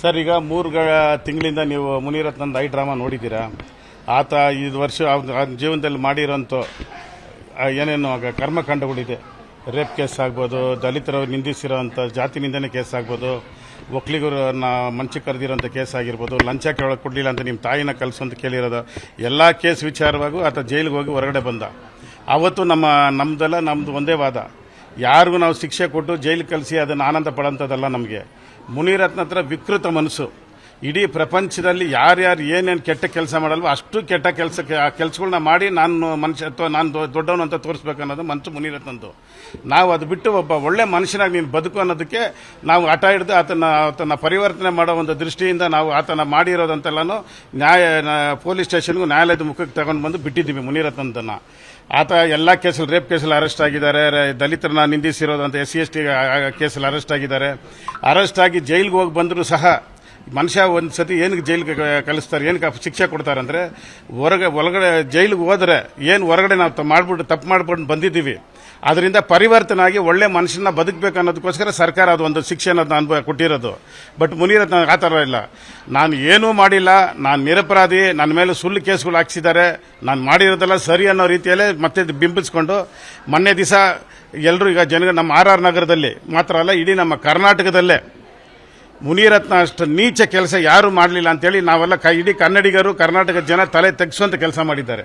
Sir, ಈಗ ಮೂರು ತಿಂಗಳಿಂದ ನೀವು ಮುನಿರತ್ನಂದು ಐ ಡ್ರಾಮಾ ನೋಡಿದ್ದೀರಾ? ಆತ ಐದು ವರ್ಷ ಜೀವನದಲ್ಲಿ ಮಾಡಿರೋಂಥ ಏನೇನು ಕರ್ಮಕಾಂಡಗಳಿದೆ. ರೇಪ್ ಕೇಸ್ ಆಗ್ಬೋದು, ದಲಿತರ ನಿಂದಿಸಿರೋಂಥ ಜಾತಿ ನಿಂದನೆ ಕೇಸ್ ಆಗ್ಬೋದು ಒಕ್ಕಲಿಗರನ್ನ ಮಂಚಿ ಕರೆದಿರೋಂಥ ಕೇಸ್ ಆಗಿರ್ಬೋದು, ಲಂಚ ಕೇಳೋಕೆ ಕೊಡಲಿಲ್ಲ ಅಂತ ನಿಮ್ಮ ತಾಯಿನ ಕಲಸು ಅಂತ ಕೇಳಿರೋದು, ಎಲ್ಲ ಕೇಸ್ ವಿಚಾರವಾಗೂ ಆತ ಜೈಲಿಗೆ ಹೋಗಿ ಹೊರಗಡೆ ಬಂದ. ಆವತ್ತು ನಮ್ಮ ನಮ್ಮದೆಲ್ಲ ನಮ್ಮದು ಒಂದೇ ವಾದ. ಯಾರಿಗೂ ನಾವು ಶಿಕ್ಷೆ ಕೊಟ್ಟು ಜೈಲಿಗೆ ಕಲಿಸಿ ಅದನ್ನು ಆನಂದ ಪಡೋಂಥದ್ದಲ್ಲ ನಮಗೆ. ಮುನಿರತ್ನ ಹತ್ರ ವಿಕೃತ ಮನಸ್ಸು. ಇಡೀ ಪ್ರಪಂಚದಲ್ಲಿ ಯಾರ್ಯಾರು ಏನೇನು ಕೆಟ್ಟ ಕೆಲಸ ಮಾಡಲ್ವೋ ಅಷ್ಟು ಕೆಟ್ಟ ಕೆಲಸ ಆ ಕೆಲಸಗಳನ್ನ ಮಾಡಿ ನಾನು ಮನುಷ್ಯ ಅಥವಾ ನಾನು ದೊಡ್ಡವನು ಅಂತ ತೋರಿಸ್ಬೇಕು ಅನ್ನೋದು ಮನಸ್ಸು ಮುನಿರತ್ನಂದು ನಾವು ಅದು ಬಿಟ್ಟು ಒಬ್ಬ ಒಳ್ಳೆ ಮನುಷ್ಯನಾಗಿ ನೀನು ಬದುಕು ಅನ್ನೋದಕ್ಕೆ ನಾವು ಆಟ ಹಿಡಿದು ಆತನ ಆತನ ಪರಿವರ್ತನೆ ಮಾಡೋ ಒಂದು ದೃಷ್ಟಿಯಿಂದ ನಾವು ಆತನ ಮಾಡಿರೋದಂತೆಲ್ಲನೂ ನ್ಯಾಯ ಪೊಲೀಸ್ ಸ್ಟೇಷನ್ಗೂ ನ್ಯಾಯಾಲಯದ ಮುಖಕ್ಕೆ ತಗೊಂಡು ಬಂದು ಬಿಟ್ಟಿದ್ದೀವಿ ಮುನಿರತ್ನಂದನ್ನ. ಆತ ಎಲ್ಲ ಕೇಸಲ್ಲಿ, ರೇಪ್ ಕೇಸಲ್ಲಿ ಅರೆಸ್ಟ್ ಆಗಿದ್ದಾರೆ. ದಲಿತರನ್ನ ನಿಂದಿಸಿರೋದಂತ ಎಸ್ ಸಿ ಎಸ್ ಟಿ ಕೇಸಲ್ಲಿ ಅರೆಸ್ಟ್ ಆಗಿದ್ದಾರೆ. ಅರೆಸ್ಟ್ ಆಗಿ ಜೈಲಿಗೆ ಹೋಗಿ ಬಂದರೂ ಸಹ ಮನುಷ್ಯ ಒಂದು ಸತಿ ಏನಕ್ಕೆ ಜೈಲಿಗೆ ಕಲಿಸ್ತಾರೆ ಏನಕ್ಕೆ ಶಿಕ್ಷೆ ಕೊಡ್ತಾರೆ ಅಂದರೆ ಹೊರಗೆ ಒಳಗಡೆ ಜೈಲಿಗೆ ಹೋದರೆ ಏನು ಹೊರಗಡೆ ನಾವು ಮಾಡಿಬಿಟ್ಟು ತಪ್ಪು ಮಾಡ್ಬಿಟ್ಟು ಬಂದಿದ್ದೀವಿ. ಅದರಿಂದ ಪರಿವರ್ತನೆ ಆಗಿ ಒಳ್ಳೆ ಮನುಷ್ಯನ ಬದುಕಬೇಕು ಅನ್ನೋದಕ್ಕೋಸ್ಕರ ಸರ್ಕಾರ ಅದು ಒಂದು ಶಿಕ್ಷೆ ಅನ್ನೋದನ್ನ ಅನುಭವ ಕೊಟ್ಟಿರೋದು. ಬಟ್ ಮುನಿರತ್ನ ಆ ಥರ ಇಲ್ಲ. ನಾನು ಏನೂ ಮಾಡಿಲ್ಲ, ನಾನು ನಿರಪರಾಧಿ ನನ್ನ ಮೇಲೆ ಸುಳ್ಳು ಕೇಸ್ಗಳು ಹಾಕ್ಸಿದ್ದಾರೆ, ನಾನು ಮಾಡಿರೋದೆಲ್ಲ ಸರಿ ಅನ್ನೋ ರೀತಿಯಲ್ಲೇ ಮತ್ತೆ ಬಿಂಬಿಸ್ಕೊಂಡು ಮೊನ್ನೆ ದಿವಸ ಎಲ್ಲರೂ ಈಗ ಜನ ನಮ್ಮ ಆರ್ ಆರ್ ನಗರದಲ್ಲಿ ಮಾತ್ರ ಅಲ್ಲ, ಇಡೀ ನಮ್ಮ ಕರ್ನಾಟಕದಲ್ಲೇ ಮುನಿರತ್ನ ಅಷ್ಟು ನೀಚ ಕೆಲಸ ಯಾರು ಮಾಡಲಿಲ್ಲ ಅಂತೇಳಿ ನಾವೆಲ್ಲ ಕ- ಇಡೀ ಕನ್ನಡಿಗರು ಕರ್ನಾಟಕ ಜನ ತಲೆ ತೆಗೆಸುವಂಥ ಕೆಲಸ ಮಾಡಿದ್ದಾರೆ.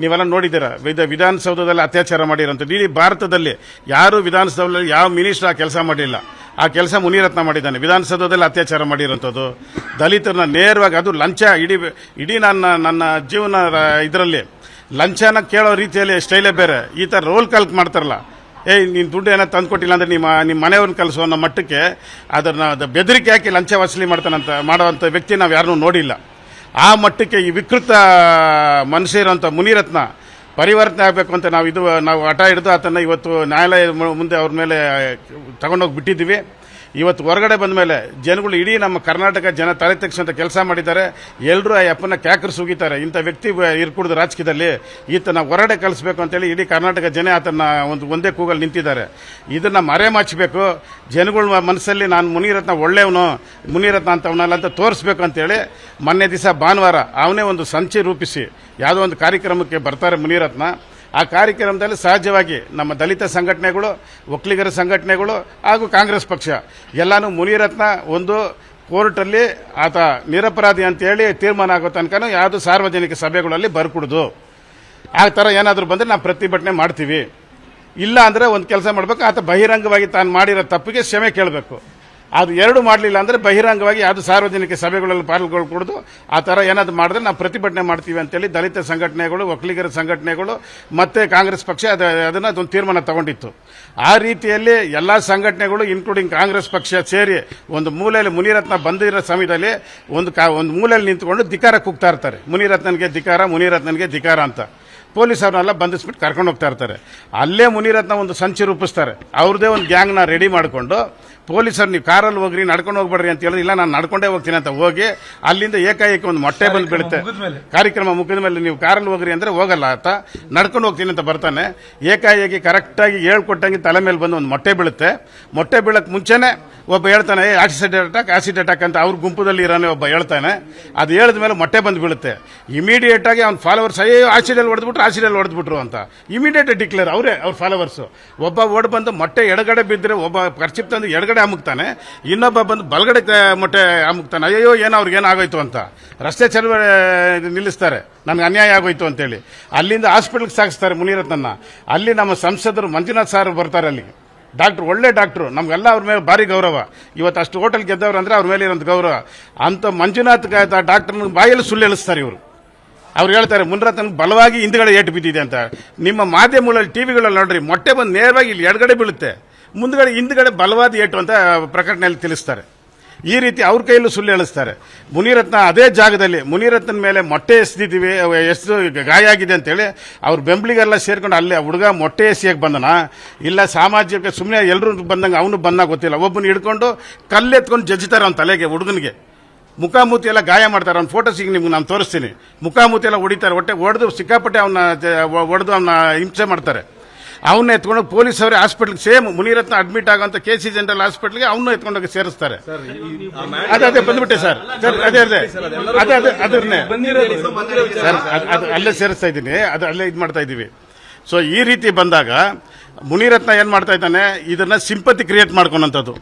ನೀವೆಲ್ಲ ನೋಡಿದ್ದೀರಾ? ವಿಧ ವಿಧಾನಸೌಧದಲ್ಲಿ ಅತ್ಯಾಚಾರ ಮಾಡಿರೋಂಥದ್ದು. ಇಡೀ ಭಾರತದಲ್ಲಿ ಯಾರು ವಿಧಾನಸೌಧದಲ್ಲಿ ಯಾವ ಮಿನಿಸ್ಟರ್ ಆ ಕೆಲಸ ಮಾಡಿಲ್ಲ ಆ ಕೆಲಸ ಮುನಿರತ್ನ ಮಾಡಿದ್ದಾನೆ. ವಿಧಾನಸೌಧದಲ್ಲಿ ಅತ್ಯಾಚಾರ ಮಾಡಿರೋಂಥದ್ದು. ದಲಿತರನ್ನ ನೇರವಾಗಿ ಅದು ಲಂಚ, ಇಡೀ ಇಡೀ ನನ್ನ ನನ್ನ ಜೀವನ ಇದರಲ್ಲಿ ಲಂಚನ ಕೇಳೋ ರೀತಿಯಲ್ಲಿ ಸ್ಟೈಲೇ ಬೇರೆ. ಈ ಥರ ರೋಲ್ ಕಲ್ಕ್ ಮಾಡ್ತಾರಲ್ಲ. ಏಯ್ ನೀನು ದುಡ್ಡು ಏನೋ ತಂದ್ಕೊಟ್ಟಿಲ್ಲ ಅಂದರೆ ನಿಮ್ಮ ನಿಮ್ಮ ಮನೆಯವ್ರನ್ನ ಕಲಿಸೋ ಅನ್ನೋ ಮಟ್ಟಕ್ಕೆ ಅದನ್ನು ಅದು ಬೆದರಿಕೆ ಹಾಕಿ ಲಂಚ ವಸೂಲಿ ಮಾಡ್ತಾನಂತ ಮಾಡೋವಂಥ ವ್ಯಕ್ತಿ ನಾವು ಯಾರನ್ನೂ ನೋಡಿಲ್ಲ. ಆ ಮಟ್ಟಕ್ಕೆ ಈ ವಿಕೃತ ಮನುಷ್ಯ ಇರೋಂಥ ಮುನಿರತ್ನ ಪರಿವರ್ತನೆ ಆಗಬೇಕು ಅಂತ ನಾವು ಇದು ನಾವು ಹಠ ಹಿಡಿದು ಅದನ್ನು ಇವತ್ತು ನ್ಯಾಯಾಲಯ ಮುಂದೆ ಅವ್ರ ಮೇಲೆ ತಗೊಂಡೋಗಿ ಬಿಟ್ಟಿದ್ದೀವಿ. ಇವತ್ತು ಹೊರಗಡೆ ಬಂದ ಮೇಲೆ ಜನಗಳು ಇಡೀ ನಮ್ಮ ಕರ್ನಾಟಕ ಜನ ತಲೆ ತಕ್ಷಣ ಕೆಲಸ ಮಾಡಿದ್ದಾರೆ. ಎಲ್ಲರೂ ಆ ಅಪ್ಪನ ಕ್ಯಾಕರ್ ಸುಗಿತಾರೆ. ಇಂಥ ವ್ಯಕ್ತಿ ಇರ್ಕೂಡ್ದು ರಾಜಕೀಯದಲ್ಲಿ ಈತನ ಹೊರಗಡೆ ಕಲಿಸ್ಬೇಕು ಅಂತೇಳಿ ಇಡೀ ಕರ್ನಾಟಕ ಜನ ಆತನ ಒಂದು ಒಂದೇ ಕೂಗಲ್ಲಿ ನಿಂತಿದ್ದಾರೆ. ಇದನ್ನ ಮರೆಮಾಚಬೇಕು ಜನಗಳ ಮನಸ್ಸಲ್ಲಿ ನಾನು ಮುನಿರತ್ನ ಒಳ್ಳೆಯವನು, ಮುನಿರತ್ನ ಅಂತವನಲ್ಲ ಅಂತ ತೋರಿಸ್ಬೇಕು ಅಂತೇಳಿ ಮೊನ್ನೆ ದಿವಸ ಭಾನುವಾರ ಅವನೇ ಒಂದು ಸಂಚಿ ರೂಪಿಸಿ ಯಾವುದೋ ಒಂದು ಕಾರ್ಯಕ್ರಮಕ್ಕೆ ಬರ್ತಾರೆ ಮುನಿರತ್ನ. ಆ ಕಾರ್ಯಕ್ರಮದಲ್ಲಿ ಸಹಜವಾಗಿ ನಮ್ಮ ದಲಿತ ಸಂಘಟನೆಗಳು, ಒಕ್ಕಲಿಗರ ಸಂಘಟನೆಗಳು ಹಾಗೂ ಕಾಂಗ್ರೆಸ್ ಪಕ್ಷ, ಎಲ್ಲಾನು ಮುನಿರತ್ನ ಒಂದು ಕೋರ್ಟಲ್ಲಿ ಆತ ನಿರಪರಾಧಿ ಅಂತೇಳಿ ತೀರ್ಮಾನ ಆಗೋ ತನಕ ಯಾವುದು ಸಾರ್ವಜನಿಕ ಸಭೆಗಳಲ್ಲಿ ಬರ್ಕೊಡೋದು. ಆ ಥರ ಏನಾದರೂ ಬಂದರೆ ನಾವು ಪ್ರತಿಭಟನೆ ಮಾಡ್ತೀವಿ. ಇಲ್ಲ ಅಂದರೆ ಒಂದು ಕೆಲಸ ಮಾಡಬೇಕು, ಆತ ಬಹಿರಂಗವಾಗಿ ತಾನು ಮಾಡಿರೋ ತಪ್ಪಿಗೆ ಕ್ಷಮೆ ಕೇಳಬೇಕು. ಅದು ಎರಡು ಮಾಡಲಿಲ್ಲ ಅಂದರೆ ಬಹಿರಂಗವಾಗಿ ಅದು ಸಾರ್ವಜನಿಕ ಸಭೆಗಳಲ್ಲಿ ಪಾಲ್ಗೊಳ್ಕೊಡ್ದು ಆ ಥರ ಏನಾದ್ರು ಮಾಡಿದ್ರೆ ನಾವು ಪ್ರತಿಭಟನೆ ಮಾಡ್ತೀವಿ ಅಂತೇಳಿ ದಲಿತ ಸಂಘಟನೆಗಳು ಒಕ್ಕಲಿಗರ ಸಂಘಟನೆಗಳು, ಮತ್ತು ಕಾಂಗ್ರೆಸ್ ಪಕ್ಷ ಅದು, ಅದನ್ನು ಅದೊಂದು ತೀರ್ಮಾನ ತಗೊಂಡಿತ್ತು. ಆ ರೀತಿಯಲ್ಲಿ ಎಲ್ಲ ಸಂಘಟನೆಗಳು ಇನ್ಕ್ಲೂಡಿಂಗ್ ಕಾಂಗ್ರೆಸ್ ಪಕ್ಷ ಸೇರಿ ಒಂದು ಮೂಲೆಯಲ್ಲಿ ಮುನಿರತ್ನ ಬಂದಿರೋ ಸಮಯದಲ್ಲಿ ಒಂದು ಕಾ, ಒಂದು ಮೂಲೆಯಲ್ಲಿ ನಿಂತ್ಕೊಂಡು ಧಿಕಾರ ಕೂಗ್ತಾ ಇರ್ತಾರೆ. ಮುನಿರತ್ನನಿಗೆ ಧಿಕಾರ ಮುನಿರತ್ನನಿಗೆ ಧಿಕಾರ ಅಂತ. ಪೊಲೀಸ್ ಅವ್ರನ್ನೆಲ್ಲ ಬಂಧಿಸ್ಬಿಟ್ಟು ಕರ್ಕೊಂಡು ಹೋಗ್ತಾ ಇರ್ತಾರೆ. ಅಲ್ಲೇ ಮುನಿರತ್ನ ಒಂದು ಸಂಚು ರೂಪಿಸ್ತಾರೆ. ಅವ್ರದೇ ಒಂದು ಗ್ಯಾಂಗ್ನ ರೆಡಿ ಮಾಡಿಕೊಂಡು ಪೊಲೀಸರು ನೀವು ಕಾರಲ್ಲಿ ಹೋಗ್ರಿ ನಡ್ಕೊಂಡು ಹೋಗ್ಬೇಡ್ರಿ ಅಂತ ಹೇಳಿದ್ರೆ ಇಲ್ಲ ನಾನು ನಡ್ಕೊಂಡೇ ಹೋಗ್ತೀನಿ ಅಂತ ಹೋಗಿ ಅಲ್ಲಿಂದ ಏಕಾಏಕಿ ಒಂದು ಮೊಟ್ಟೆ ಬಂದು ಬೀಳುತ್ತೆ ಕಾರ್ಯಕ್ರಮ ಮುಗಿದ ಮೇಲೆ ನೀವು ಕಾರಲ್ಲಿ ಹೋಗ್ರಿ ಅಂದ್ರೆ ಹೋಗಲ್ಲ ಆತ. ನಡ್ಕೊಂಡು ಹೋಗ್ತೀನಿ ಅಂತ ಬರ್ತಾನೆ. ಏಕಾಏಕಿ ಕರೆಕ್ಟಾಗಿ ಹೇಳ್ಕೊಟ್ಟಂಗೆ ತಲೆ ಮೇಲೆ ಬಂದು ಒಂದು ಮೊಟ್ಟೆ ಬೀಳುತ್ತೆ. ಮೊಟ್ಟೆ ಬೀಳಕ್ಕೆ ಮುಂಚೆನೆ ಒಬ್ಬ ಹೇಳ್ತಾನೆ ಆಸಿಡ್ ಅಟ್ಯಾಕ್ ಆಸಿಡ್ ಅಟ್ಯಾಕ್ ಅಂತ ಅವ್ರ ಗುಂಪದಲ್ಲಿ ಇರೋನೆ ಒಬ್ಬ ಹೇಳ್ತಾನೆ. ಅದು ಹೇಳಿದ ಮೇಲೆ ಮೊಟ್ಟೆ ಬಂದು ಬೀಳುತ್ತೆ. ಇಮಿಡಿಯೇಟ್ ಆಗಿ ಅವ್ನ ಫಾಲೋವರ್ಸ್ ಅಯ್ಯೋ ಆಸಿಡಲ್ಲಿ ಹೊಡೆದ್ಬಿಟ್ರು ಆಸಿಡಲ್ಲಿ ಹೊಡೆದ್ಬಿಟ್ರು ಅಂತ. ಇಮಿಡಿಯೇಟ್ ಡಿಕ್ಲೇರ್ ಅವರೇ, ಅವ್ರ ಫಾಲೋವರ್ಸು ಒಬ್ಬ ಓಡ್ ಬಂದು ಮೊಟ್ಟೆ ಎಡಗಡೆ ಬಿದ್ದರೆ ಒಬ್ಬ ಖರ್ಚಿಪ್ ತಂದು ಎಡಗಡೆ ಅಮುಕ್ತಾನೆ, ಇನ್ನೊಬ್ಬ ಬಂದು ಬಲಗಡೆ ಮೊಟ್ಟೆ ಅಮುಕ್ತಾನೆ ಅಯ್ಯೋ ಏನೋ ಅವ್ರಿಗೆ ಏನಾಗೋಯ್ತು ಅಂತ. ರಸ್ತೆ ಚಲುವ ನಿಲ್ಲಿಸ್ತಾರೆ. ನನಗೆ ಅನ್ಯಾಯ ಆಗೋಯ್ತು ಅಂತೇಳಿ. ಅಲ್ಲಿಂದ ಹಾಸ್ಪಿಟ್ಲ್ಗೆ ಸಾಗಿಸ್ತಾರೆ ಮುನಿರತ್ನನ್ನ. ಅಲ್ಲಿ ನಮ್ಮ ಸಂಸದರು ಮಂಜುನಾಥ್ ಸಾರ್ ಬರ್ತಾರೆ ಅಲ್ಲಿ. ಡಾಕ್ಟ್ರು, ಒಳ್ಳೆ ಡಾಕ್ಟ್ರು. ನಮಗೆಲ್ಲ ಅವ್ರ ಮೇಲೆ ಭಾರಿ ಗೌರವ. ಇವತ್ತು ಅಷ್ಟು ಹೋಟೆಲ್ ಗೆದ್ದವ್ರು ಅಂದ್ರೆ ಅವ್ರ ಮೇಲೆ ಇರೋಂಥ ಗೌರವ. ಅಂತ ಮಂಜುನಾಥ್ ಡಾಕ್ಟರ್ನ ಬಾಯಲ್ಲಿ ಸುಳ್ಳು ಎಳಿಸ್ತಾರೆ ಇವರು. ಅವ್ರು ಹೇಳ್ತಾರೆ, ಮುನ್ರತ್ನ ಬಲವಾಗಿ ಹಿಂದ್ಗಡೆ ಏಟು ಬಿದ್ದಿದೆ ಅಂತ. ನಿಮ್ಮ ಮಾಧ್ಯಮಗಳಲ್ಲಿ, ಟಿವಿಗಳಲ್ಲಿ ನೋಡ್ರಿ, ಮೊಟ್ಟೆ ಬಂದು ನೇರವಾಗಿ ಇಲ್ಲಿ ಎಡಗಡೆ ಬೀಳುತ್ತೆ. ಮುಂದ್ಗಡೆ, ಹಿಂದ್ಗಡೆ ಬಲವಾದ ಏಟು ಅಂತ ಪ್ರಕಟಣೆಯಲ್ಲಿ ತಿಳಿಸ್ತಾರೆ. ಈ ರೀತಿ ಅವ್ರ ಕೈಯಲ್ಲೂ ಸುಳ್ಳು ಹೇಳಿಸ್ತಾರೆ. ಮುನಿರತ್ನ ಅದೇ ಜಾಗದಲ್ಲಿ ಮುನಿರತ್ನ ಮೇಲೆ ಮೊಟ್ಟೆ ಎಸ್ದಿದ್ದೀವಿ ಎಷ್ಟು ಗಾಯ ಆಗಿದೆ ಅಂತೇಳಿ ಅವ್ರ ಬೆಂಬಲಿಗೆಲ್ಲ ಸೇರ್ಕೊಂಡು ಅಲ್ಲೇ ಹುಡುಗ ಮೊಟ್ಟೆ ಎಸಿಯಾಗಿ ಬಂದನ. ಇಲ್ಲ, ಸಾಮಾಜಿಕ ಸುಮ್ಮನೆ ಎಲ್ಲರೂ ಬಂದಂಗೆ ಅವನು ಬಂದಾಗ ಗೊತ್ತಿಲ್ಲ. ಒಬ್ಬನ ಹಿಡ್ಕೊಂಡು ಕಲ್ಲೆತ್ಕೊಂಡು ಜಜ್ಜಿತಾರೆ ಅವ್ನ ತಲೆಗೆ ಹುಡುಗನಿಗೆ. ಮುಖಾಮೂತಿ ಎಲ್ಲ ಗಾಯ ಮಾಡ್ತಾರೆ. ಅವ್ನ ಫೋಟೋ ಸಿಗ್ ನಿಮ್ಗೆ ನಾನು ತೋರಿಸ್ತೀನಿ. ಮುಖಾಮೂತಿ ಎಲ್ಲ ಹೊಡಿತಾರೆ. ಹೊಟ್ಟೆ ಹೊಡೆದು ಸಿಕ್ಕಾಪಟ್ಟೆ ಅವನ್ನ ಹೊಡೆದು ಅವನ್ನ ಹಿಂಸೆ ಮಾಡ್ತಾರೆ. ಅವನ್ನ ಎತ್ಕೊಂಡೋಗಿ ಪೊಲೀಸ್ ಅವರೇ ಹಾಸ್ಪಿಟ್ಲ್ಗೆ ಸೇಮ್ ಮುನಿರತ್ನ ಅಡ್ಮಿಟ್ ಆಗೋಂಥ ಕೆ ಸಿ ಜನರಲ್ ಹಾಸ್ಪಿಟ್ಲ್ಗೆ ಅವನ್ನ ಎತ್ಕೊಂಡೋಗಿ ಸೇರಿಸ್ತಾರೆ. ಅದೇ ಅದೇ ಬಂದ್ಬಿಟ್ಟೆ ಸರ್. ಸರ್ ಅದೇ ಅದೇ. ಅದೇ ಅದೇ ಅದನ್ನೇ. ಸರ್ ಅದು ಅಲ್ಲೇ ಸೇರಿಸ್ತಾ ಇದ್ದೀನಿ. ಅದು ಅಲ್ಲೇ ಇದು ಮಾಡ್ತಾ ಇದ್ದೀವಿ. ಸೊ ಈ ರೀತಿ ಬಂದಾಗ ಮುನಿರತ್ನ ಏನು ಮಾಡ್ತಾ ಇದ್ದಾನೆ? ಇದನ್ನ ಸಿಂಪತಿ ಕ್ರಿಯೇಟ್ ಮಾಡ್ಕೊಂಡಂಥದ್ದು.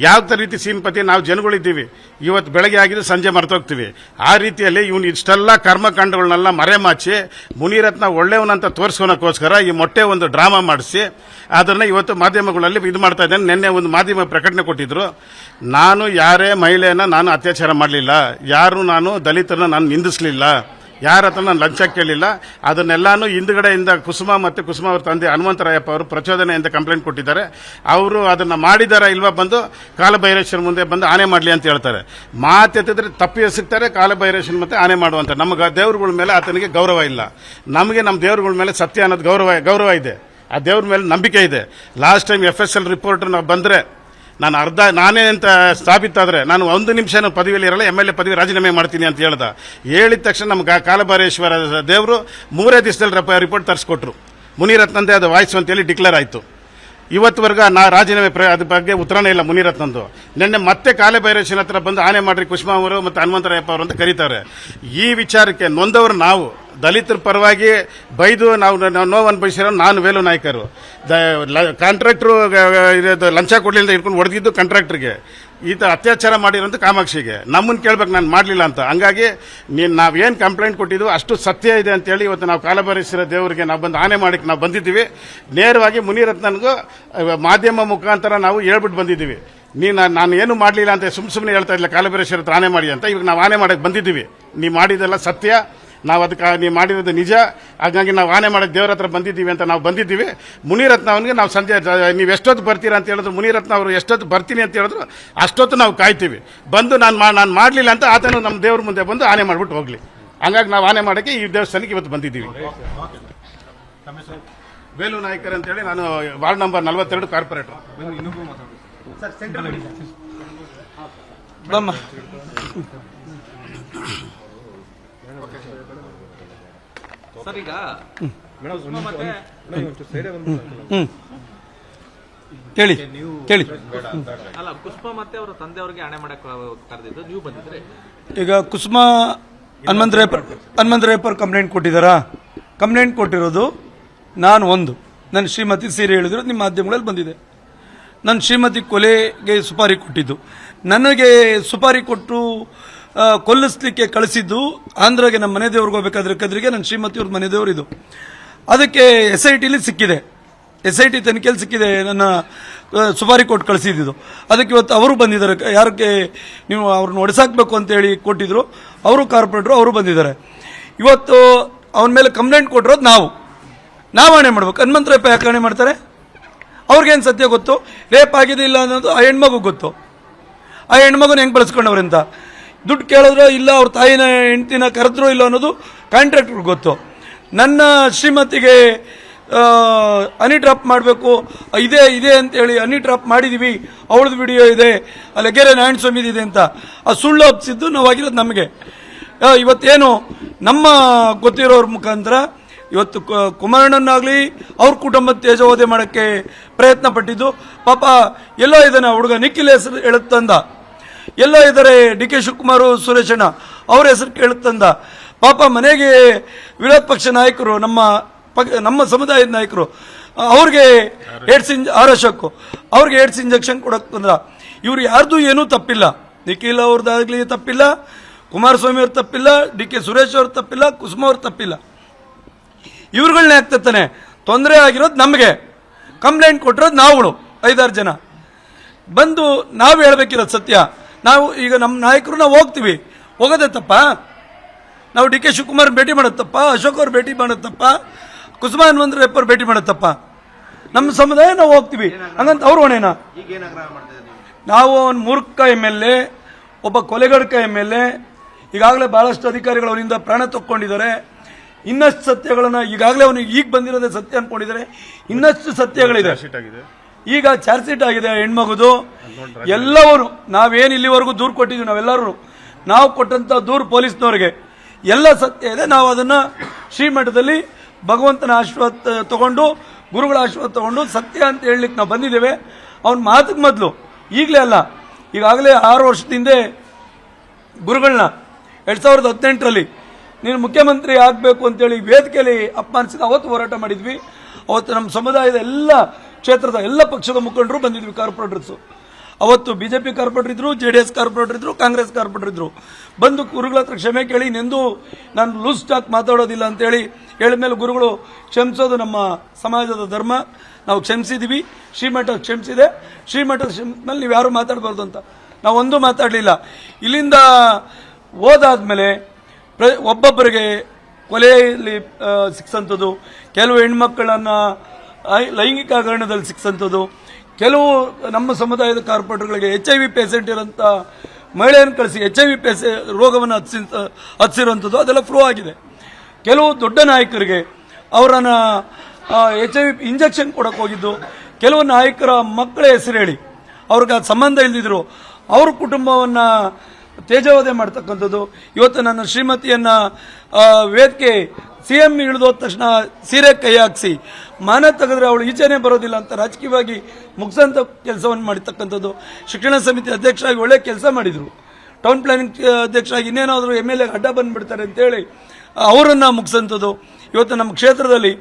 ಯಾವ ರೀತಿ ಸಿಂಪತಿ ನಾವು ಜನಗಳಿದ್ದೀವಿ. ಇವತ್ತು ಬೆಳಗ್ಗೆ ಆಗಿದ್ದು ಸಂಜೆ ಮರ್ತೋಗ್ತೀವಿ. ಆ ರೀತಿಯಲ್ಲಿ ಇವನು ಇಷ್ಟೆಲ್ಲ ಕರ್ಮಕಾಂಡಗಳನ್ನೆಲ್ಲ ಮರೆಮಾಚಿ, ಮುನಿರತ್ನ ಒಳ್ಳೆಯವನಂತ ತೋರಿಸ್ಕೊಳಕ್ಕೋಸ್ಕರ ಈ ಮೊಟ್ಟೆ ಒಂದು ಡ್ರಾಮಾ ಮಾಡಿಸಿ, ಅದನ್ನು ಇವತ್ತು ಮಾಧ್ಯಮಗಳಲ್ಲಿ ಇದು ಮಾಡ್ತಾ ಇದ್ದೇನೆ. ನಿನ್ನೆ ಒಂದು ಮಾಧ್ಯಮ ಪ್ರಕಟಣೆ ಕೊಟ್ಟಿದ್ರು. ನಾನು ಯಾರೇ ಮಹಿಳೆಯನ್ನು ನಾನು ಅತ್ಯಾಚಾರ ಮಾಡಲಿಲ್ಲ. ಯಾರು ನಾನು ದಲಿತರನ್ನ ನಾನು ನಿಂದಿಸಲಿಲ್ಲ. ಯಾರ ಹತ್ರ ನಾನು ಲಂಚ ಕೇಳಿಲ್ಲ. ಅದನ್ನೆಲ್ಲಾನು ಹಿಂದ್ಗಡೆಯಿಂದ ಕುಸುಮ ಮತ್ತು ಕುಸುಮ ಅವ್ರ ತಂದೆ ಹನುಮಂತರಾಯಪ್ಪ ಅವರು ಪ್ರಚೋದನೆಯಿಂದ ಕಂಪ್ಲೇಂಟ್ ಕೊಟ್ಟಿದ್ದಾರೆ. ಅವರು ಅದನ್ನು ಮಾಡಿದಾರ ಇಲ್ವಾ ಬಂದು ಕಾಲಭೈರೇಶ್ವರ ಮುಂದೆ ಬಂದು ಆನೆ ಮಾಡಲಿ ಅಂತ ಹೇಳ್ತಾರೆ. ಮಾತೆತ್ತಿದ್ರೆ ತಪ್ಪು ಎಸಗ್ತಾರೆ, ಕಾಲಭೈರೇಶ್ವರ ಮತ್ತೆ ಆನೆ ಮಾಡುವಂಥ ನಮಗೆ ದೇವ್ರಗಳ ಮೇಲೆ ಆತನಿಗೆ ಗೌರವ ಇಲ್ಲ. ನಮಗೆ ನಮ್ಮ ದೇವ್ರಗಳ ಮೇಲೆ ಸತ್ಯ ಅನ್ನೋದು ಗೌರವ ಗೌರವ ಇದೆ. ಆ ದೇವ್ರ ಮೇಲೆ ನಂಬಿಕೆ ಇದೆ. Last time F S L report ನಾವು ಬಂದರೆ ನಾನು ಅರ್ಧ ನಾನೇ ಅಂತ ಸ್ಥಾಪಿತಾದರೆ ನಾನು ಒಂದು ನಿಮಿಷ ಪದವಿಯಲ್ಲಿ ಇರಲ್ಲ ಎಂ ಎಲ್ ಎ ಪದವಿ ರಾಜೀನಾಮೆ ಮಾಡ್ತೀನಿ ಅಂತ ಹೇಳ್ದ. ಹೇಳಿದ ತಕ್ಷಣ ನಮ್ಗೆ ಕಾಲಭಾರೇಶ್ವರ ದೇವರು ಮೂರೇ ದಿವಸದಲ್ಲಿ ರಿಪೋರ್ಟ್ ತರಿಸ್ಕೊಟ್ರು. ಮುನಿರತ್ನಂದೇ ಅದು ವಾಯ್ಸು ಅಂತೇಳಿ ಡಿಕ್ಲೇರ್ ಆಯಿತು. ಇವತ್ತುವರೆಗೂ ನಾ ರಾಜೀನಾಮೆ ಪ್ರ ಅದ್ರ ಬಗ್ಗೆ ಉತ್ತರನೇ ಇಲ್ಲ ಮುನಿರತ್ನಂದು. ನಿನ್ನೆ ಮತ್ತೆ ಕಾಲಭೈರೇಶ್ವರ ಹತ್ರ ಬಂದು ಆನೆ ಮಾಡ್ರಿ ಕುಷ್ಮಾ ಅವರು ಮತ್ತು ಹನುಮಂತರಾಯಪ್ಪ ಅವರು ಅಂತ ಕರೀತಾರೆ. ಈ ವಿಚಾರಕ್ಕೆ ನೊಂದವರು ನಾವು. ದಲಿತರ ಪರವಾಗಿ ಬೈದು ನಾವು ನೋವು ಅನುಭವಿಸಿರೋ ನಾನು ವೇಲು ನಾಯಕರು. ಕಾಂಟ್ರಾಕ್ಟ್ರು ಲಂಚ ಕೊಡ್ಲಿಲ್ಲ ಹಿಡ್ಕೊಂಡು ಹೊಡೆದಿದ್ದು ಕಾಂಟ್ರಾಕ್ಟ್ರಿಗೆ ಈ ಥರ ಅತ್ಯಾಚಾರ ಮಾಡಿರೋಂಥ ಕಾಮಾಕ್ಷಿಗೆ. ನಮ್ಮನ್ನು ಕೇಳ್ಬೇಕು, ನಾನು ಮಾಡಲಿಲ್ಲ ಅಂತ. ಹಂಗಾಗಿ ನೀನು ನಾವೇನು ಕಂಪ್ಲೇಂಟ್ ಕೊಟ್ಟಿದ್ದು ಅಷ್ಟು ಸತ್ಯ ಇದೆ ಅಂತೇಳಿ ಇವತ್ತು ನಾವು ಕಾಲಭರಿಸಿರೋ ದೇವರಿಗೆ ನಾವು ಬಂದು ಆನೆ ಮಾಡಕ್ಕೆ ನಾವು ಬಂದಿದ್ದೀವಿ. ನೇರವಾಗಿ ಮುನಿರತ್ನನ್ಗೂ ಮಾಧ್ಯಮ ಮುಖಾಂತರ ನಾವು ಹೇಳ್ಬಿಟ್ಟು ಬಂದಿದ್ದೀವಿ. ನೀನು ನಾನು ಏನು ಮಾಡಲಿಲ್ಲ ಅಂತ ಸುಮ್ಮ ಸುಮ್ಮನೆ ಹೇಳ್ತಾ ಇಲ್ಲ ಕಾಲಭರೇಶ್ವರ ಹತ್ರ ಆನೆ ಮಾಡಿ ಅಂತ. ಇವಾಗ ನಾವು ಆನೆ ಮಾಡಕ್ಕೆ ಬಂದಿದ್ದೀವಿ. ನೀವು ಮಾಡಿದೆಲ್ಲ ಸತ್ಯ. ನಾವು ಅದಕ್ಕೆ ನೀವು ಮಾಡಿರೋದು ನಿಜ. ಹಾಗಾಗಿ ನಾವು ಆನೆ ಮಾಡಕ್ಕೆ ದೇವರ ಹತ್ರ ಬಂದಿದ್ದೀವಿ ಅಂತ ನಾವು ಬಂದಿದ್ದೀವಿ. ಮುನಿರತ್ನ ಅವನಿಗೆ ನಾವು ಸಂಜೆ ನೀವು ಎಷ್ಟೊತ್ತು ಬರ್ತೀರಾ ಅಂತ ಹೇಳಿದ್ರು. ಮುನಿರತ್ನ ಅವರು ಎಷ್ಟೊತ್ತು ಬರ್ತೀನಿ ಅಂತ ಹೇಳಿದ್ರು. ಅಷ್ಟೊತ್ತು ನಾವು ಕಾಯ್ತೀವಿ. ಬಂದು ನಾನು ಮಾ ನಾನು ಮಾಡಲಿಲ್ಲ ಅಂತ ಆತನು ನಮ್ಮ ದೇವ್ರ ಮುಂದೆ ಬಂದು ಆನೆ ಮಾಡಿಬಿಟ್ಟು ಹೋಗಲಿ. ಹಂಗಾಗಿ ನಾವು ಆನೆ ಮಾಡೋಕ್ಕೆ ಈ ದೇವಸ್ಥಾನಕ್ಕೆ ಇವತ್ತು ಬಂದಿದ್ದೀವಿ. ವೇಲು ನಾಯ್ಕರ್ ಅಂತೇಳಿ ನಾನು ವಾರ್ಡ್ ನಂಬರ್ ನಲವತ್ತೆರಡು ಕಾರ್ಪೊರೇಟರ್. ಬಮ್ಮ ಸರ್ ಈಗ ಕೇಳಿ. ಹೇಳಿ ಹೇಳಿ ಅಲ್ಲ ಮತ್ತೆ ಅವರ ತಂದೆಯವರಿಗೆ ಹಣೆ ಮಾಡಕ್ ಕರೆದಿದ್ದು ನೀವು ಬಂದಿದ್ರೆ. ಈಗ ಕುಸುಮ ಹನುಮಂತರಾಯಪ್ಪರ್ ರೇಪರ್ ಕಂಪ್ಲೇಂಟ್ ಕೊಟ್ಟಿದ್ದಾರಾ? ಕಂಪ್ಲೇಂಟ್ ಕೊಟ್ಟಿರೋದು ನಾನು ಒಂದು. ನನ್ನ ಶ್ರೀಮತಿ ಸೀರೆ ಹೇಳಿದ್ರು ನಿಮ್ಮ ಮಾಧ್ಯಮಗಳಲ್ಲಿ ಬಂದಿದೆ. ನನ್ನ ಶ್ರೀಮತಿ ಕೊಲೆಗೆ ಸುಪಾರಿ ಕೊಟ್ಟಿದ್ದು. ನನಗೆ ಸುಪಾರಿ ಕೊಟ್ಟು ಕೊಲ್ಲಿಸ್ಲಿಕ್ಕೆ ಕಳಿಸಿದ್ದು ಆಂಧ್ರಗೆ ನಮ್ಮ ಮನೆ ದೇವ್ರಿಗೆ ಹೋಗ್ಬೇಕಾದ್ರೆ ಕದ್ರಿಗೆ, ನನ್ನ ಶ್ರೀಮತಿಯವ್ರ ಮನೆ ದೇವರು ಇದು ಅದಕ್ಕೆ ಎಸ್ ಐ ಟಿಲಿ ಸಿಕ್ಕಿದೆ. ಎಸ್ ಐ ಟಿ ತನಿಖೆಯಲ್ಲಿ ಸಿಕ್ಕಿದೆ, ನನ್ನ ಸುಪಾರಿ ಕೋರ್ಟ್ ಕಳಿಸಿದ್ದು ಅದಕ್ಕೆ ಇವತ್ತು ಅವರು ಬಂದಿದ್ದಾರೆ. ಯಾರಕ್ಕೆ ನೀವು ಅವ್ರನ್ನ ಒಡಿಸಾಕ್ಬೇಕು ಅಂತೇಳಿ ಕೊಟ್ಟಿದ್ರು, ಅವರು ಕಾರ್ಪೊರೇಟ್ರು, ಅವರು ಬಂದಿದ್ದಾರೆ. ಇವತ್ತು ಅವನ ಮೇಲೆ ಕಂಪ್ಲೇಂಟ್ ಕೊಟ್ಟಿರೋದು ನಾವು. ನಾವು ಹಣೆ ಮಾಡ್ಬೇಕು. ಹನುಮಂತರಪ್ಪ ಯಾಕೆ ಹಣೆ ಮಾಡ್ತಾರೆ? ಅವ್ರಿಗೇನು ಸತ್ಯ ಗೊತ್ತು? ರೇಪ್ ಆಗಿದೆ ಇಲ್ಲ ಅನ್ನೋದು ಆ ಹೆಣ್ಮಗು ಗೊತ್ತು. ಆ ಹೆಣ್ಮಗುನ ಹೆಂಗೆ ಬಳಸ್ಕೊಂಡವ್ರಂತ ದುಡ್ಡು ಕೇಳಿದ್ರು ಇಲ್ಲ, ಅವ್ರ ತಾಯಿನ ಹೆಂಡ್ತಿನ ಕರೆದ್ರು ಇಲ್ಲ ಅನ್ನೋದು ಕಾಂಟ್ರಾಕ್ಟ್ರಿಗೆ ಗೊತ್ತು. ನನ್ನ ಶ್ರೀಮತಿಗೆ ಅನಿ ಡ್ರಾಪ್ ಮಾಡಬೇಕು, ಇದೆ ಇದೆ ಅಂತೇಳಿ ಹನಿ ಡ್ರಾಪ್ ಮಾಡಿದ್ದೀವಿ ಅವಳದು ವಿಡಿಯೋ ಇದೆ, ಅಲ್ಲಿ, ಗೆರೆ ನಾರಾಯಣ ಸ್ವಾಮಿದಿದೆ ಅಂತ. ಆ ಸುಳ್ಳು ಹಬ್ಸಿದ್ದು ನಾವಾಗಿರೋದು ನಮಗೆ. ಇವತ್ತೇನು, ನಮ್ಮ ಗೊತ್ತಿರೋರ ಮುಖಾಂತರ ಇವತ್ತು ಕುಮಾರಣ್ಣನಾಗಲಿ ಅವ್ರ ಕುಟುಂಬದ ತೇಜವೋದೆ ಮಾಡೋಕ್ಕೆ ಪ್ರಯತ್ನ ಪಟ್ಟಿದ್ದು, ಪಾಪ, ಎಲ್ಲೋ ಇದ್ದಾನೆ ಹುಡುಗ ನಿಖಿಲ್ ಹೆಸರು ಹೇಳುತ್ತಂದ. ಎಲ್ಲೋ ಇದ್ದಾರೆ ಡಿ ಕೆ ಶಿವಕುಮಾರ್ ಸುರೇಶಣ್ಣ ಅವ್ರ ಹೆಸರು ಕೇಳುತ್ತಂದ ಪಾಪ ಮನೆಗೆ ವಿರೋಧ ಪಕ್ಷ ನಾಯಕರು, ನಮ್ಮ ನಮ್ಮ ಸಮುದಾಯದ ನಾಯಕರು, ಅವ್ರಿಗೆ ಏಡ್ಸ್ ಇಂಜ, ಆರ್ ಅಶೋಕ್, ಅವ್ರಿಗೆ ಏಡ್ಸ್ ಇಂಜೆಕ್ಷನ್ ಕೊಡಕ್ ಬಂದ್ರ. ಇವ್ರು ಯಾರ್ದು ಏನೂ ತಪ್ಪಿಲ್ಲ. ನಿಖಿಲ್ ಅವ್ರದ್ದಾಗಲಿ ತಪ್ಪಿಲ್ಲ, ಕುಮಾರಸ್ವಾಮಿ ಅವ್ರ ತಪ್ಪಿಲ್ಲ, ಡಿ ಕೆ ಸುರೇಶ್ ಅವ್ರ ತಪ್ಪಿಲ್ಲ, ಕುಸುಮ ಅವ್ರ ತಪ್ಪಿಲ್ಲ. ಇವ್ರುಗಳನ್ನ ಆಗ್ತಾನೆ ತೊಂದರೆ ಆಗಿರೋದು ನಮಗೆ. ಕಂಪ್ಲೇಂಟ್ ಕೊಟ್ಟಿರೋದು ನಾವುಗಳು, ಐದಾರು ಜನ. ಬಂದು ನಾವು ಹೇಳ್ಬೇಕಿರೋದು ಸತ್ಯ. ನಾವು ಈಗ ನಮ್ಮ ನಾಯಕರು ನಾವು ಹೋಗ್ತೀವಿ. ಹೋಗೋದೇ ತಪ್ಪ? ನಾವು ಡಿ ಕೆ ಶಿವಕುಮಾರ್ ಭೇಟಿ ಮಾಡುತ್ತಪ್ಪ ತಪ್ಪ? ಅಶೋಕ್ ಅವ್ರು ಭೇಟಿ ಮಾಡುತ್ತಪ್ಪ ತಪ್ಪ? ಕುಸುಮ ಹನುಮಂತರಪ್ಪ ಅವ್ರು ಭೇಟಿ ಮಾಡುತ್ತಪ್ಪ ತಪ್ಪ? ನಮ್ಮ ಸಮುದಾಯ ನಾವು ಹೋಗ್ತೀವಿ. ಹಂಗಂತ ಅವ್ರು ಹೊಣೆನ? ನಾವು ಒಂದು ಮೂರ್ಖ ಎಂ ಎಲ್ ಎ, ಒಬ್ಬ ಕೊಲೆಗಡ್ಕ ಎಂ ಎಲ್ ಎ, ಈಗಾಗಲೇ ಬಹಳಷ್ಟು ಅಧಿಕಾರಿಗಳು ಅವರಿಂದ ಪ್ರಾಣ ತಕ್ಕೊಂಡಿದ್ದಾರೆ. ಇನ್ನಷ್ಟು ಸತ್ಯಗಳನ್ನು ಈಗಾಗಲೇ ಅವನಿಗೆ ಈಗ ಬಂದಿರೋದೇ ಸತ್ಯ ಅನ್ಕೊಂಡಿದ್ದಾರೆ. ಇನ್ನಷ್ಟು ಸತ್ಯಗಳಿದೆ. ಈಗ ಚಾರ್ಜ್ ಶೀಟ್ ಆಗಿದೆ ಹೆಣ್ಮಗುದು. ಎಲ್ಲವರು, ನಾವೇನು ಇಲ್ಲಿವರೆಗೂ ದೂರು ಕೊಟ್ಟಿದ್ವಿ ನಾವೆಲ್ಲರೂ ನಾವು ಕೊಟ್ಟಂತ ದೂರು ಪೊಲೀಸ್ನವ್ರಿಗೆ. ಎಲ್ಲ ಸತ್ಯ ಇದೆ, ನಾವು ಅದನ್ನ ಶ್ರೀಮಠದಲ್ಲಿ ಭಗವಂತನ ಆಶೀರ್ವಾದ ತಗೊಂಡು, ಗುರುಗಳ ಆಶೀರ್ವಾದ ತಗೊಂಡು ಸತ್ಯ ಅಂತ ಹೇಳಲಿಕ್ಕೆ ನಾವು ಬಂದಿದ್ದೇವೆ. ಅವ್ನ ಮಾತಿಗೆ ಮೊದಲು, ಈಗಲೇ ಅಲ್ಲ, ಈಗಾಗಲೇ ಆರು ವರ್ಷದ ಹಿಂದೆ ಗುರುಗಳನ್ನ ಎರಡು ಸಾವಿರದ ಹದಿನೆಂಟರಲ್ಲಿ ನೀನು ಮುಖ್ಯಮಂತ್ರಿ ಆಗಬೇಕು ಅಂತೇಳಿ ವೇದಿಕೆಯಲ್ಲಿ ಅಪಮಾನಿಸಿದ, ಅವತ್ತು ಹೋರಾಟ ಮಾಡಿದ್ವಿ. ಅವತ್ತು ನಮ್ಮ ಸಮುದಾಯದ ಎಲ್ಲ ಕ್ಷೇತ್ರದ ಎಲ್ಲ ಪಕ್ಷದ ಮುಖಂಡರು ಬಂದಿದ್ವಿ, ಕಾರ್ಪೊರೇಟರ್ಸು. ಅವತ್ತು ಬಿ ಜೆ ಪಿ ಕಾರ್ಪೊರೇಟರ್ ಇದ್ರು ಜೆ ಡಿ ಎಸ್ ಕಾರ್ಪೊರೇಟರ್ ಇದ್ರು, ಕಾಂಗ್ರೆಸ್ ಕಾರ್ಪೊರೇಟರ್ ಇದ್ರು. ಬಂದು ಗುರುಗಳ ಹತ್ರ ಕ್ಷಮೆ ಕೇಳಿ ನೆಂದು ನಾನು ಲೂಸ್ ಸ್ಟಾಕ್ ಮಾತಾಡೋದಿಲ್ಲ ಅಂತೇಳಿ ಹೇಳಿದ ಮೇಲೆ ಗುರುಗಳು, ಕ್ಷಮಿಸೋದು ನಮ್ಮ ಸಮಾಜದ ಧರ್ಮ, ನಾವು ಕ್ಷಮಿಸಿದ್ದೀವಿ ಶ್ರೀಮಠ ಕ್ಷಮಿಸಿದೆ ಶ್ರೀಮಠ ಕ್ಷಮಿಸಿದ್ಮೇಲೆ ನೀವು ಯಾರು ಮಾತಾಡಬಾರ್ದು ಅಂತ. ನಾವೊಂದು ಮಾತಾಡಲಿಲ್ಲ. ಇಲ್ಲಿಂದ ಹೋದಾದ್ಮೇಲೆ ಪ್ರ, ಒಬ್ಬೊಬ್ಬರಿಗೆ ಕೊಲೆಯಲ್ಲಿ ಸಿಕ್ಸಂಥದ್ದು ಕೆಲವು ಹೆಣ್ಮಕ್ಕಳನ್ನು ಲೈಂಗಿಕ ಹಗರಣದಲ್ಲಿ ಸಿಕ್ಸಂಥದ್ದು. ಕೆಲವು ನಮ್ಮ ಸಮುದಾಯದ ಕಾರ್ಪೊರೇಟರ್ಗಳಿಗೆ ಎಚ್ ಐ ವಿ ಪೇಷೆಂಟ್ ಇರೋಂಥ ಮಹಿಳೆಯನ್ನು ಕಳಿಸಿ ಎಚ್ ಐ ವಿ ಪೇಸೆ ರೋಗವನ್ನು ಹತ್ಸಿ ಹಚ್ಚಿರುವಂಥದ್ದು ಅದೆಲ್ಲ ಪ್ರೂವ್ ಆಗಿದೆ. ಕೆಲವು ದೊಡ್ಡ ನಾಯಕರಿಗೆ ಅವರನ್ನು ಎಚ್ ಐ ವಿ ಇಂಜೆಕ್ಷನ್ ಕೊಡಕ್ಕೆ ಹೋಗಿದ್ದು. ಕೆಲವು ನಾಯಕರ ಮಕ್ಕಳ ಹೆಸರು ಹೇಳಿ, ಅವ್ರಿಗೆ ಸಂಬಂಧ ಇಲ್ದಿದ್ರು ಅವ್ರ ಕುಟುಂಬವನ್ನು ತೇಜವಧೆ ಮಾಡ್ತಕ್ಕಂಥದ್ದು. ಇವತ್ತು ನನ್ನ ಶ್ರೀಮತಿಯನ್ನು ವೇದಿಕೆ ಸಿ ಎಂ ಇಳಿದೋದ ತಕ್ಷಣ ಸೀರೆ ಕೈ ಹಾಕಿಸಿ, ಮಾನ ತೆಗೆದ್ರೆ ಅವಳು ಈಚೆನೆ ಬರೋದಿಲ್ಲ ಅಂತ ರಾಜಕೀಯವಾಗಿ ಮುಗಿಸೋಂಥ ಕೆಲಸವನ್ನು ಮಾಡಿರ್ತಕ್ಕಂಥದ್ದು. ಶಿಕ್ಷಣ ಸಮಿತಿ ಅಧ್ಯಕ್ಷರಾಗಿ ಒಳ್ಳೆ ಕೆಲಸ ಮಾಡಿದರು. ಟೌನ್ ಪ್ಲಾನಿಂಗ್ ಅಧ್ಯಕ್ಷರಾಗಿ ಇನ್ನೇನಾದರೂ ಎಂ ಎಲ್ ಎ ಅಡ್ಡ ಬಂದುಬಿಡ್ತಾರೆ ಅಂತೇಳಿ ಅವರನ್ನು ಮುಗಿಸೋಂಥದ್ದು. ಇವತ್ತು ನಮ್ಮ ಕ್ಷೇತ್ರದಲ್ಲಿ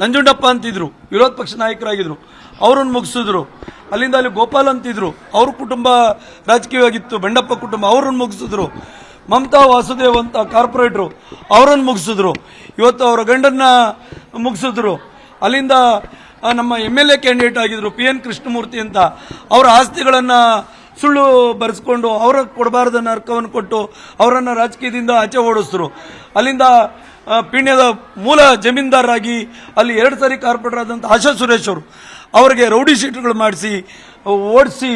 ನಂಜುಂಡಪ್ಪ ಅಂತಿದ್ರು, ವಿರೋಧ ಪಕ್ಷ ನಾಯಕರಾಗಿದ್ರು. ಅವರನ್ನು ಮುಗಿಸಿದ್ರು. ಅಲ್ಲಿಂದ ಅಲ್ಲಿ ಗೋಪಾಲ್ ಅಂತಿದ್ರು. ಅವ್ರ ಕುಟುಂಬ ರಾಜಕೀಯವಾಗಿತ್ತು, ಬಂಡಪ್ಪ ಕುಟುಂಬ ಅವ್ರನ್ನ ಮುಗಿಸಿದ್ರು. ಮಮತಾ ವಾಸುದೇವ್ ಅಂತ ಕಾರ್ಪೊರೇಟ್ರು, ಅವರನ್ನು ಮುಗಿಸಿದ್ರು. ಇವತ್ತು ಅವರ ಗಂಡನ್ನ ಮುಗಿಸಿದ್ರು. ಅಲ್ಲಿಂದ ನಮ್ಮ ಎಂ ಎಲ್ ಎ ಕ್ಯಾಂಡಿಡೇಟ್ ಆಗಿದ್ರು ಪಿ ಎನ್ ಕೃಷ್ಣಮೂರ್ತಿ ಅಂತ. ಅವರ ಆಸ್ತಿಗಳನ್ನು ಸುಳ್ಳು ಬರೆಸ್ಕೊಂಡು ಅವ್ರಿಗೆ ಕೊಡಬಾರ್ದನ್ನ ಅರ್ಕವನ್ನು ಕೊಟ್ಟು, ಅವರನ್ನು ರಾಜಕೀಯದಿಂದ ಆಚೆ ಓಡಿಸಿದ್ರು ಅಲ್ಲಿಂದ ಪೀಣ್ಯದ ಮೂಲ ಜಮೀನ್ದಾರರಾಗಿ ಅಲ್ಲಿ ಎರಡು ಸಾರಿ ಕಾರ್ಪೊರೇಟರ್ ಆದಂಥ ಆಶಾ ಸುರೇಶ್ ಅವರು ಅವರಿಗೆ ರೌಡಿ ಶೀಟ್ಗಳು ಮಾಡಿಸಿ ಓಡಿಸಿ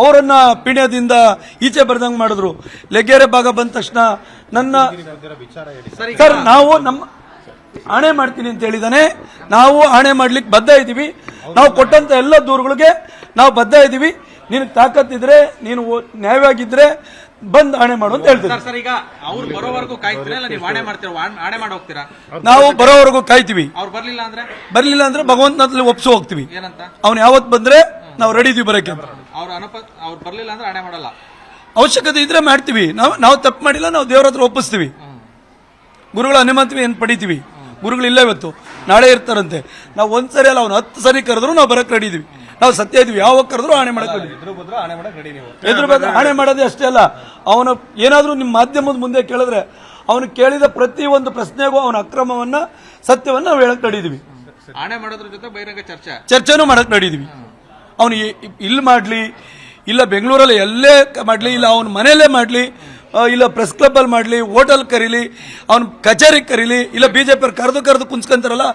ಅವರನ್ನು ಪೀಣ್ಯದಿಂದ ಈಚೆ ಬರೆದಂಗೆ ಮಾಡಿದ್ರು. ಲೆಗ್ಗೆರೆ ಭಾಗ ಬಂದ ತಕ್ಷಣ ನನ್ನ ಸರ್ ನಾವು ನಮ್ಮ ಆಣೆ ಮಾಡ್ತೀನಿ ಅಂತ ಹೇಳಿದಾನೆ. ನಾವು ಆಣೆ ಮಾಡ್ಲಿಕ್ಕೆ ಬದ್ಧ ಇದ್ದೀವಿ. ನಾವು ಕೊಟ್ಟಂತ ಎಲ್ಲ ದೂರುಗಳಿಗೆ ನಾವು ಬದ್ಧ ಇದ್ದೀವಿ. ನಿನಗೆ ತಾಕತ್ತಿದ್ರೆ ನೀನು ನ್ಯಾಯವಾಗಿದ್ದರೆ ನ್ಯಾಯವಾಗಿದ್ರೆ ಬಂದ್ ಆಣೆ ಮಾಡು ಅಂತ ಹೇಳ್ತಾರೆ ಸರ್ ಈಗ ಅವ್ರು ಬರೋವರೆಗೂ ಕಾಯ್ತೀರಾ ಇಲ್ಲ ನೀವು ಆಣೆ ಮಾಡ್ತೀರಾ? ವಾಣ್- ಆಣೆ ಮಾಡಿ ಹೋಗ್ತೀರಾ? ನಾವು ಬರೋವರೆಗೂ ಕಾಯ್ತೀವಿ. ಅವ್ರು ಬರ್ಲಿಲ್ಲ ಅಂದ್ರೆ? ಬರ್ಲಿಲ್ಲ ಅಂದ್ರೆ ಭಗವಂತನಲ್ಲಿ ಒಪ್ಸು ಹೋಗ್ತೀವಿ. ಏನಂತ? ಅವ್ನು ಯಾವತ್ತು ಬಂದ್ರೆ ನಾವು ರೆಡಿ ಇದೀವಿ ಬರಕ್ಕೆ ಅವ್ರ ಅನುಪ ಅವ್ರು ಬರ್ಲಿಲ್ಲ ಅಂದ್ರೆ ಆಣೆ ಮಾಡಲ್ಲ? ಅವಶ್ಯಕತೆ ಇದ್ರೆ ಮಾಡ್ತೀವಿ. ನಾವು ನಾವು ತಪ್ಪು ಮಾಡಿಲ್ಲ ನಾವು ದೇವ್ರ ಹತ್ರ ಒಪ್ಪಿಸ್ತೀವಿ. ಗುರುಗಳ ಅನುಮತಿ ಏನು ಪಡಿತೀವಿ? ಗುರುಗಳು ಇಲ್ಲ ಇವತ್ತು. ನಾಳೆ ಇರ್ತಾರಂತೆ. ನಾವು ಒಂದ್ಸರಿ ಅಲ್ಲ ಅವ್ನು ಹತ್ತು ಸರಿ ಕರೆದ್ರು ನಾವು ಬರಕ್ ರೆಡಿ ಇದೀವಿ ನಾವು ಸತ್ಯ ಇದೀವಿ ಯಾವ ಕರೆದ್ರು ಆಣೆ ಮಾಡಕ್. ಎದುರು ಬದ್ರ ಆಣೆ ಮಾಡೋದೇ ಅಷ್ಟೇ ಅಲ್ಲ. ಅವನ ಏನಾದರೂ ನಿಮ್ಮ ಮಾಧ್ಯಮದ ಮುಂದೆ ಕೇಳಿದ್ರೆ ಅವನು ಕೇಳಿದ ಪ್ರತಿ ಒಂದು ಪ್ರಶ್ನೆಗೂ ಅವನ ಅಕ್ರಮವನ್ನ ಸತ್ಯವನ್ನ ನಾವು ಹೇಳಕ್ ನಡೀದಿವಿ ಆಣೆ ಮಾಡೋದ್ರ ಜೊತೆ ಬಹಿರಂಗ ಚರ್ಚೆ. ಚರ್ಚೆನೂ ಮಾಡಕ್ ನಡೀದಿವಿ ಅವನು ಇಲ್ಲಿ ಮಾಡ್ಲಿ ಇಲ್ಲ ಬೆಂಗಳೂರಲ್ಲಿ ಎಲ್ಲೇ ಮಾಡ್ಲಿ ಇಲ್ಲ ಅವನ ಮನೆಯಲ್ಲೇ ಮಾಡಲಿ ಇಲ್ಲ ಪ್ರೆಸ್ ಕ್ಲಬ್ಬಲ್ಲಿ ಮಾಡಲಿ ಹೋಟೆಲ್ ಕರೀಲಿ, ಅವ್ನ ಕಚೇರಿಗೆ ಕರೀಲಿ, ಇಲ್ಲ ಬಿ ಜೆ ಪಿಯವ್ರು ಕರೆದು ಕರೆದು ಕುಂತ್ಕೊಂತಾರಲ್ಲ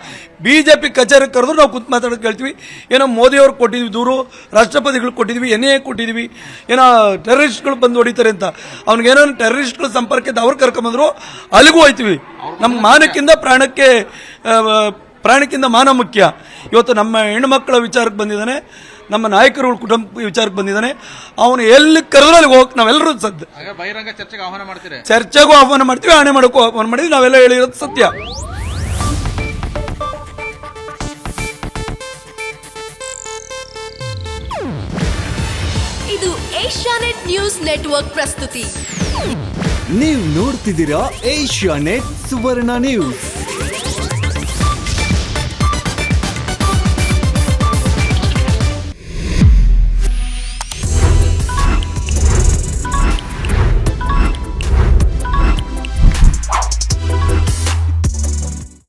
ಬಿ ಜೆ ಪಿ ಕಚೇರಿಗೆ ಕರೆದು ನಾವು ಕುಂತ್ ಮಾತಾಡೋದು ಕೇಳ್ತೀವಿ. ಏನೋ ಮೋದಿಯವ್ರು ಕೊಟ್ಟಿದ್ವಿ ದೂರು, ರಾಷ್ಟ್ರಪತಿಗಳು ಕೊಟ್ಟಿದ್ವಿ ಎನ್ ಎ ಕೊಟ್ಟಿದ್ವಿ, ಏನೋ ಟೆರರಿಸ್ಟ್ಗಳು ಬಂದು ಹೊಡಿತಾರೆ ಅಂತ. ಅವ್ನಿಗೇನೋ ಟೆರರಿಸ್ಟ್ಗಳ ಸಂಪರ್ಕದ ಅವ್ರು ಕರ್ಕೊಂಬಂದ್ರು, ಅಲ್ಲಿಗೂ ಹೋಯ್ತೀವಿ. ನಮ್ಮ ಮಾನಕ್ಕಿಂತ ಪ್ರಾಣಕ್ಕೆ ಪ್ರಾಣಕ್ಕಿಂತ ಮಾನ ಮುಖ್ಯ. ಇವತ್ತು ನಮ್ಮ ಹೆಣ್ಣು ಮಕ್ಕಳ ವಿಚಾರಕ್ಕೆ ಬಂದಿದ್ದಾನೆ. ನಮ್ಮ ನಾಯಕರುಗಳ ಕುಟುಂಬ ವಿಚಾರಕ್ಕೆ ಬಂದಿದ್ದಾನೆ. ಅವನು ಎಲ್ಲಿ ಕರೆದ್ರೆ ಅಲ್ಲಿಗೆ ಹೋಗಿ ನಾವೆಲ್ಲರೂ ಸದ್ದು ಹಾಗೆ ಬಹಿರಂಗ ಚರ್ಚೆಗೆ ಆಹ್ವಾನ ಮಾಡ್ತೀರಿ? ಚರ್ಚೆಗೂ ಆಹ್ವಾನ ಮಾಡ್ತೀವಿ ಆಣೆ ಮಾಡೋಕ್ಕೂ ಆಹ್ವಾನ ಮಾಡಿದ್ವಿ ನಾವೆಲ್ಲ ಹೇಳಿರೋದು ಸತ್ಯ. ಇದು ಏಷ್ಯಾನೆಟ್ ನ್ಯೂಸ್ ನೆಟ್ವರ್ಕ್ ಪ್ರಸ್ತುತಿ. ನೀವು ನೋಡ್ತಿದ್ದೀರಾ ಏಷ್ಯಾ ನೆಟ್ ಸುವರ್ಣ ನ್ಯೂಸ್.